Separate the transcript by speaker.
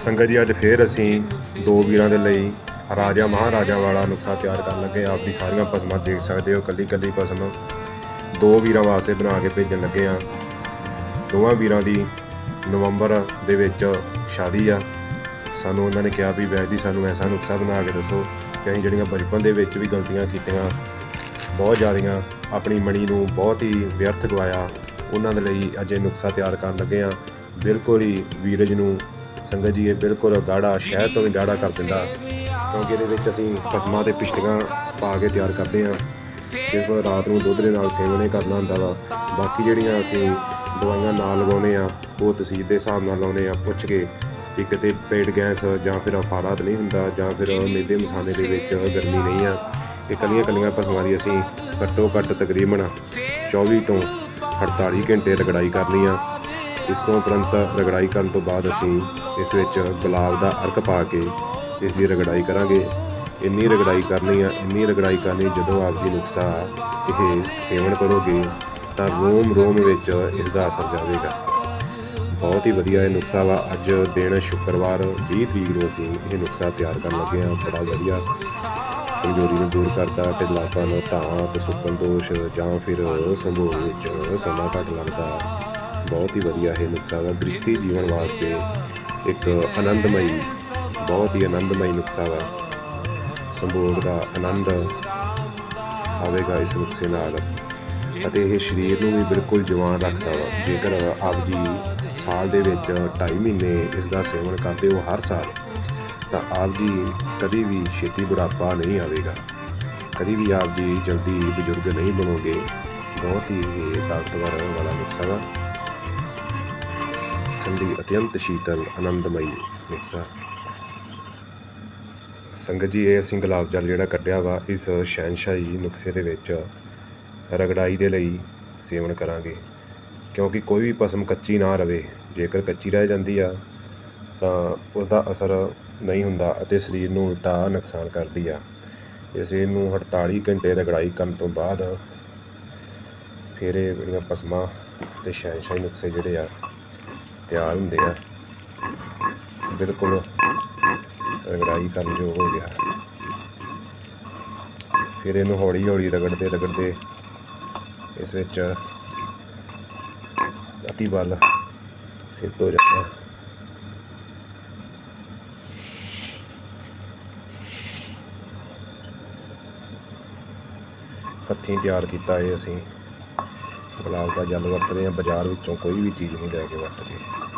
Speaker 1: ਸੰਗਤ ਜੀ, ਅੱਜ ਫੇਰ ਅਸੀਂ ਦੋ ਵੀਰਾਂ ਦੇ ਲਈ ਰਾਜਾ ਮਹਾਰਾਜਾ ਵਾਲਾ ਨੁਕਸਾ ਤਿਆਰ ਕਰਨ ਲੱਗੇ ਹਾਂ। ਆਪਦੀ ਸਾਰੀਆਂ ਪਸਮਾਂ ਦੇਖ ਸਕਦੇ ਹੋ ਕੱਲੀ ਕੱਲੀ ਪਸਮ ਦੋ ਵੀਰਾਂ ਵਾਸਤੇ ਬਣਾ ਕੇ ਭੇਜਣ ਲੱਗੇ ਆ ਦੋਵਾਂ ਵੀਰਾਂ ਦੀ ਨਵੰਬਰ ਦੇ ਵਿੱਚ ਸ਼ਾਦੀ ਆ। ਸਾਨੂੰ ਉਹਨਾਂ ਨੇ ਕਿਹਾ ਵੀ ਵੈਦ ਜੀ, ਸਾਨੂੰ ਐਸਾ ਨੁਕਸਾ ਬਣਾ ਕੇ ਦੱਸੋ ਕਿ ਅਸੀਂ ਜਿਹੜੀਆਂ ਬਚਪਨ ਦੇ ਵਿੱਚ ਵੀ ਗਲਤੀਆਂ ਕੀਤੀਆਂ, ਬਹੁਤ ਜ਼ਿਆਦੀਆਂ ਆਪਣੀ ਮਣੀ ਨੂੰ ਬਹੁਤ ਹੀ ਵਿਅਰਥ ਗਵਾਇਆ, ਉਹਨਾਂ ਦੇ ਲਈ ਅੱਜ ਇਹ ਨੁਕਸਾ ਤਿਆਰ ਕਰਨ ਲੱਗੇ ਆ ਬਿਲਕੁਲ ਹੀ ਵੀਰਜ ਨੂੰ ਸੰਗਤ ਜੀ, ਇਹ ਬਿਲਕੁਲ ਗਾੜਾ ਸ਼ਹਿਰ ਤੋਂ ਵੀ ਗਾੜਾ ਕਰ ਦਿੰਦਾ, ਕਿਉਂਕਿ ਇਹਦੇ ਵਿੱਚ ਅਸੀਂ ਕਸਮਾਂ ਤੇ ਪਿਸ਼ਟੀਆਂ ਪਾ ਕੇ ਤਿਆਰ ਕਰਦੇ ਹਾਂ। ਸਿਰਫ ਰਾਤ ਨੂੰ ਦੁੱਧ ਦੇ ਨਾਲ ਸੇਵਨ ਹੀ ਕਰਨਾ ਹੁੰਦਾ ਵਾ। ਬਾਕੀ ਜਿਹੜੀਆਂ ਅਸੀਂ ਦਵਾਈਆਂ ਨਾਲ ਲਗਾਉਨੇ ਆ ਉਹ ਤਸੀਰ ਦੇ ਹਿਸਾਬ ਨਾਲ ਲਾਉਨੇ ਆ ਪੁੱਛ ਕੇ ਵੀ ਕਿਤੇ ਪੇਟ ਗੈਸ, ਜਾਂ ਫਿਰ ਅਫਾਰਾ ਨਹੀਂ ਹੁੰਦਾ, ਜਾਂ ਫਿਰ ਮੇਦੇ ਮਸਾਲੇ ਦੇ ਵਿੱਚ ਗਰਮੀ ਨਹੀਂ ਆ। ਇਹ ਕੱਲੀਆਂ ਕੱਲੀਆਂ ਪਸ਼ੂਆਂ ਦੀ ਅਸੀਂ ਘੱਟੋ ਘੱਟ ਤਕਰੀਬਨ 24 ਤੋਂ 48 ਘੰਟੇ ਰਗੜਾਈ ਕਰਨੀ ਆ। ਇਸ ਤੋਂ ਉਪਰੰਤ ਰਗੜਾਈ ਕਰਨ ਤੋਂ ਬਾਅਦ ਅਸੀਂ ਇਸ ਵਿੱਚ ਗੁਲਾਬ ਦਾ ਅਰਕ ਪਾ ਕੇ ਇਸ ਦੀ ਰਗੜਾਈ ਕਰਾਂਗੇ। ਇੰਨੀ ਰਗੜਾਈ ਕਰਨੀ ਆ, ਇੰਨੀ ਰਗੜਾਈ ਕਰਨੀ ਜਦੋਂ ਆਪ ਜੀ ਨੁਕਸਾ ਇਹ ਸੇਵਨ ਕਰੋਗੇ ਤਾਂ ਰੋਮ ਰੋਮ ਵਿੱਚ ਇਸ ਦਾ ਅਸਰ ਜਾਵੇਗਾ। ਬਹੁਤ ਹੀ ਵਧੀਆ ਇਹ ਨੁਕਸਾ ਵਾ। ਅੱਜ ਦਿਨ ਸ਼ੁੱਕਰਵਾਰ 20 ਤਰੀਕ ਨੂੰ ਅਸੀਂ ਇਹ ਨੁਕਸਾ ਤਿਆਰ ਕਰਨ ਲੱਗੇ ਹਾਂ। ਬੜਾ ਵਧੀਆ ਕਮਜ਼ੋਰੀ ਨੂੰ ਦੂਰ ਕਰਦਾ ਢਿੱਲਾਪਨ ਧਾਂ ਤੇ ਸੁੱਕਣ ਦੋਸ਼ ਜਾਂ ਫਿਰ ਸੰਭੋਗ ਵਿੱਚ ਸਮਾਂ ਘੱਟ ਲੱਗਦਾ। ਬਹੁਤ ਹੀ ਵਧੀਆ ਇਹ ਨੁਕਸਾ ਵਾ ਗ੍ਰਸਤੀ ਜੀਵਨ ਵਾਸਤੇ ਇੱਕ ਆਨੰਦਮਈ, ਬਹੁਤ ਹੀ ਆਨੰਦਮਈ ਨੁਕਸਾ ਵਾ ਸੰਭੋਗ ਦਾ ਆਨੰਦ ਆਵੇਗਾ ਇਸ ਨੁਕਸੇ ਨਾਲ। ਅਤੇ ਇਹ ਸਰੀਰ ਨੂੰ ਵੀ ਬਿਲਕੁਲ ਜਵਾਨ ਰੱਖਦਾ ਵਾ। ਜੇਕਰ ਆਪ ਜੀ ਸਾਲ ਦੇ ਵਿੱਚ 2.5 ਮਹੀਨੇ ਇਸ ਦਾ ਸੇਵਨ ਕਰਦੇ ਹੋ ਹਰ ਸਾਲ, ਤਾਂ ਆਪ ਜੀ ਕਦੀ ਵੀ ਛੇਤੀ ਬੁਢਾਪਾ ਨਹੀਂ ਆਵੇਗਾ। ਕਦੀ ਵੀ ਆਪ ਜੀ ਜਲਦੀ ਬਜ਼ੁਰਗ ਨਹੀਂ ਬਣੋਗੇ। ਬਹੁਤ ਹੀ ਤਾਕਤਵਰ ਵਾਲਾ ਨੁਕਸਾ ਵਾ ਠੰਡੀ ਅਤਿਅੰਤ ਸ਼ੀਤਲ ਆਨੰਦਮਈ ਨੁਕਸਾ ਸੰਗਤ ਜੀ, ਇਹ ਅਸੀਂ ਗੁਲਾਬ ਜਲ ਜਿਹੜਾ ਕੱਢਿਆ ਵਾ, ਇਸ ਸ਼ਹਿਨਸ਼ਾਹੀ ਨੁਕਸੇ ਦੇ ਵਿੱਚ ਰਗੜਾਈ ਦੇ ਲਈ ਸੇਵਨ ਕਰਾਂਗੇ। ਕਿਉਂਕਿ ਕੋਈ ਵੀ ਪਸਮ ਕੱਚੀ ਨਾ ਰਵੇ, ਜੇਕਰ ਕੱਚੀ ਰਹਿ ਜਾਂਦੀ ਆ, ਤਾਂ ਉਸ ਦਾ ਅਸਰ ਨਹੀਂ ਹੁੰਦਾ ਅਤੇ ਸਰੀਰ ਨੂੰ ਉਲਟਾ ਨੁਕਸਾਨ ਕਰਦੀ ਆ। ਇਸ ਨੂੰ 48 ਘੰਟੇ ਰਗੜਾਈ ਕਰਨ ਤੋਂ ਬਾਅਦ ਫਿਰ ਇਹ ਜਿਹੜੀਆਂ ਪਸਮਾਂ ਤੇ ਸ਼ਹਿਨਸ਼ਾਹੀ ਨੁਕਸੇ ਜਿਹੜੇ ਆ ਤਿਆਰ ਹੁੰਦੇ ਆ। ਬਿਲਕੁਲ ਰਗੜਾਈ ਕਰਨ ਯੋਗ ਹੋ ਗਿਆ। ਫਿਰ ਇਹਨੂੰ ਹੌਲੀ ਹੌਲੀ ਰਗੜਦੇ ਰਗੜਦੇ ਇਸ ਵਿੱਚ ਅਤੀ ਬਲ ਸਿੱਧ ਹੋ ਜਾਂਦਾ। ਹੱਥੀਂ ਤਿਆਰ ਕੀਤਾ ਇਹ ਅਸੀਂ। ਗੁਲਾਬ ਜਲ ਵਰਤਦੇ ਹਾਂ ਬਾਜ਼ਾਰ ਵਿੱਚੋਂ ਕੋਈ ਵੀ ਚੀਜ਼ ਨਹੀਂ ਲੈ ਕੇ ਵਰਤਦੇ।